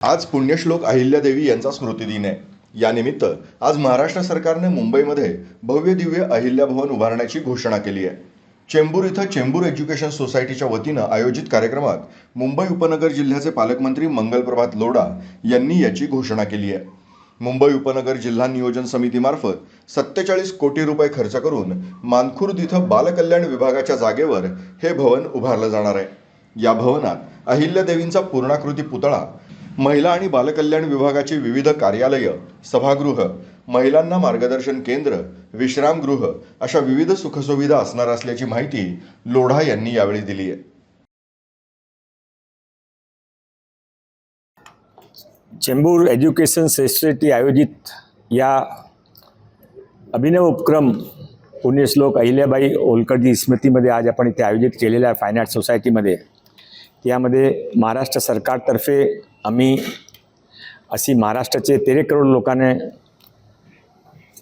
आज पुण्यश्लोक अहिल्यादेवी यांचा स्मृतिदिन आहे. यानिमित्त आज महाराष्ट्र सरकारने मुंबईमध्ये भव्य दिव्य अहिल्या भवन उभारण्याची घोषणा केली आहे. चेंबूर इथं चेंबूर एज्युकेशन सोसायटीच्या वतीनं आयोजित कार्यक्रमात मुंबई उपनगर जिल्ह्याचे पालकमंत्री मंगलप्रभात लोढा यांनी याची घोषणा केली आहे. मुंबई उपनगर जिल्हा नियोजन समितीमार्फत सत्तेचाळीस कोटी रुपये खर्च करून मानखुर्द इथं बालकल्याण विभागाच्या जागेवर हे भवन उभारलं जाणार आहे. या भवनात अहिल्यादेवींचा पूर्णाकृती पुतळा महिला आणि बालकल्याण विभागाची विविध कार्यालयं सभागृह महिलांना मार्गदर्शन केंद्र विश्रामगृह अशा विविध सुखसुविधा असणार असल्याची माहिती लोढा यांनी यावेळी दिली आहे. चेंबूर एज्युकेशन सोसायटी आयोजित या अभिनव उपक्रम पुण्यश्लोक अहिल्याबाई होलकरजी स्मृतीमध्ये आज आपण इथे आयोजित केलेल्या फायन आर्ट सोसायटीमध्ये. यामध्ये महाराष्ट्र सरकारतर्फे आम्ही अशी महाराष्ट्राचे तेरे करोड लोकांना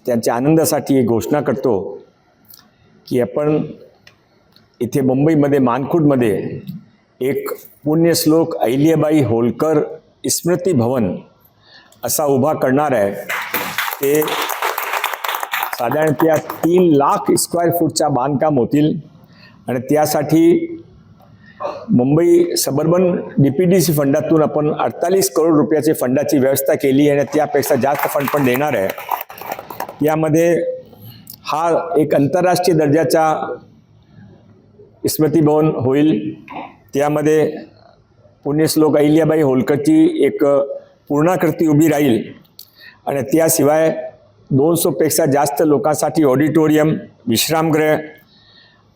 त्यांच्या आनंदासाठी एक घोषणा करतो की आपण इथे मुंबईमध्ये मानखुडमध्ये एक पुण्यश्लोक अहिल्याबाई होलकर स्मृती भवन असा उभा करणार आहे. ते साधारणतः तीन लाख स्क्वेअर फूटच्या बांधकाम होतील आणि त्यासाठी Mumbai suburban D P D C फंडातून आपण अडतालीस करोड रुपयाचे फंडाची व्यवस्था केली आणि त्यापेक्षा जास्त फंड पण देणार आहे. यामध्ये हा एक आंतरराष्ट्रीय दर्जाचा स्मृती भवन होईल. त्यामध्ये पुण्यश्लोक अहिल्याबाई होलकरची एक पूर्णाकृती उभी राहील. आणि त्याशिवाय दोनशेपेक्षा जास्त लोकांसाठी ऑडिटोरियम विश्रामगृह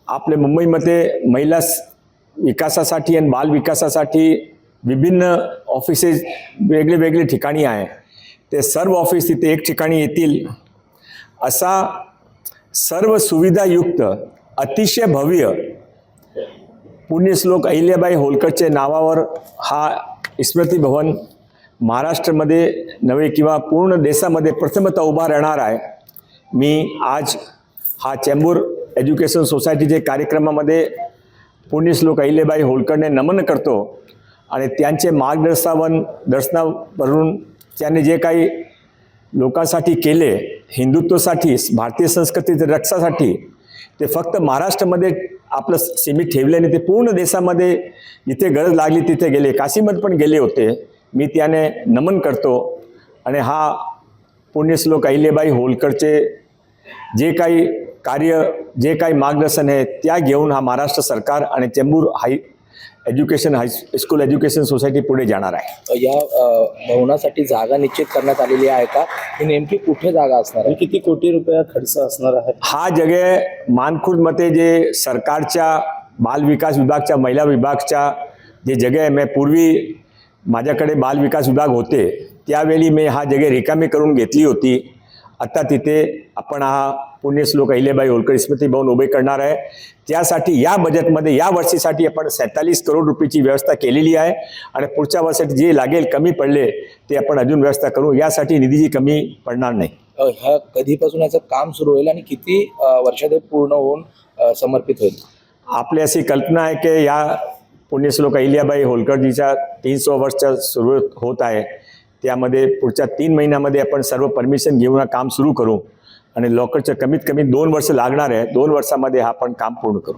आपल्या मुंबईमध्ये महिला विकासासाठी आणि बाल विकासासाठी विभिन्न ऑफिसेस वेगळे वेगळे ठिकाणी आहे. ते सर्व ऑफिस तिथे एक ठिकाणी येतील. असा सर्व सुविधायुक्त अतिशय भव्य पुण्यश्लोक अहिल्याबाई होलकरच्या नावावर हा स्मृती भवन महाराष्ट्रामध्ये नव्हे किंवा पूर्ण देशामध्ये प्रथमतः उभा राहणार आहे. मी आज हा चेंबूर एज्युकेशन सोसायटीचे कार्यक्रमामध्ये पुण्यश्लोक अहिल्याबाई होळकरने नमन करतो आणि त्यांचे मार्गदर्शनावन दर्शनावरून त्यांनी जे काही लोकांसाठी केले हिंदुत्वासाठी भारतीय संस्कृतीच्या रक्षासाठी ते फक्त महाराष्ट्रामध्ये आपलं सीमित ठेवले ते पूर्ण देशामध्ये जिथे गरज लागली तिथे गेले. काशीमध्ये पण गेले होते. मी त्याने नमन करतो. आणि हा पुण्यश्लोक अहिल्याबाई होलकरचे जे काही कार्य जे काही मार्गदर्शन आहे त्या घेऊन हा महाराष्ट्र सरकार आणि Chembur high education high school education society पुढे जाणार आहे. या भवनासाठी जागा निश्चित करण्यात आलेली आहे का? ही नेमकी कुठे जागा असणार आहे? किती कोटी रुपया खर्च असणार आहे? हा जगे मानखुर्दमध्ये जे सरकारच्या बालविकास विभागच्या महिला विभागच्या जे जगे आहे मी पूर्वी माझ्याकडे बालविकास विभाग होते त्यावेळी मी हा जगे रिकामी करून घेतली होती. आता तिथे आपण हा पुण्यश्लोक अहिल्याबाई होलकर स्मृती भवन उभे करणार आहे. त्यासाठी या बजेटमध्ये या वर्षीसाठी आपण सत्तावीस करोड रुपयाची व्यवस्था केलेली आहे. आणि पुढच्या वर्षासाठी जे लागेल कमी पडले ते आपण अजून व्यवस्था करू. यासाठी निधीची कमी पडणार नाही. ह्या कधीपासून याचं काम सुरू होईल आणि किती वर्षात पूर्ण होऊन समर्पित होईल? आपली अशी कल्पना आहे की या पुण्यश्लोक अहिल्याबाई होलकरजीच्या तीनशे वर्ष सुरू होत आहे. त्यामध्ये पुढच्या तीन महिन्यामध्ये आपण सर्व परमिशन घेऊन हा काम सुरू करू. आणि लॉकरचं कमीत कमी दोन वर्ष लागणार आहे. दोन वर्षामध्ये हा आपण काम पूर्ण करू.